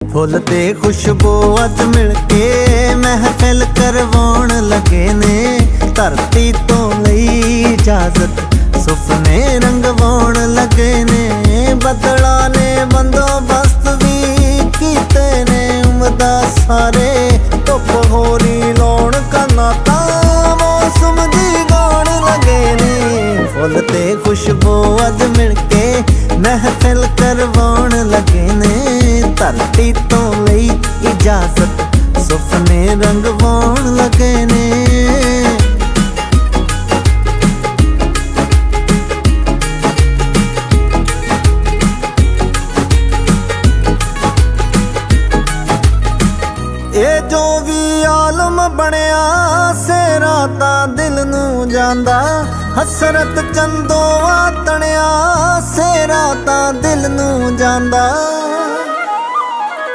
ਫੁੱਲ ਤੇ ਖੁਸ਼ਬੂ ਅੱਜ ਮਿਲ ਕੇ ਮਹਿਫਿਲ ਕਰਵਾਉਣ ਲੱਗੇ ਨੇ। ਧਰਤੀ ਤੋਂ ਲਈ ਇਜਾਜ਼ਤ ਸੁਪਨੇ ਰੰਗਵਾਉਣ ਲੱਗੇ ਨੇ। ਬਦਲਾ ਨੇ ਬੰਦੋਬਸਤ ਵੀ ਕੀਤੇ ਨੇ। ਉਮਦਾ ਸਾਰੇ ਧੁੱਪ ਹੋਰੀ ਲਾਉਣ ਕੰਨਾ ਤਾਂ ਮੌਸਮ ਦੀ ਗਾਉਣ ਲੱਗੇ ਨੇ। ਫੁੱਲ ਤੇ ਖੁਸ਼ਬੂ ਅੱਜ ਮਿਲ ਕੇ ਮਹਿਫਿਲ ਕਰਵਾਉਣ ਧਰਤੀ ਤੋਂ ਲਈ ਇਜਾਜ਼ਤ। ਸੁਪਨੇ ਰੰਗਵਾਉਣ ਲੱਗੇ ਨੇ। ਇਹ ਜੋ ਵੀ ਆਲਮ ਬਣਿਆ, ਸੇਰਾ ਤਾਂ ਦਿਲ ਨੂੰ ਜਾਂਦਾ। ਹਸਰਤ ਚੰਦੋ ਤਣਿਆ, ਸੇਰਾ ਤਾਂ ਦਿਲ ਨੂੰ ਜਾਂਦਾ।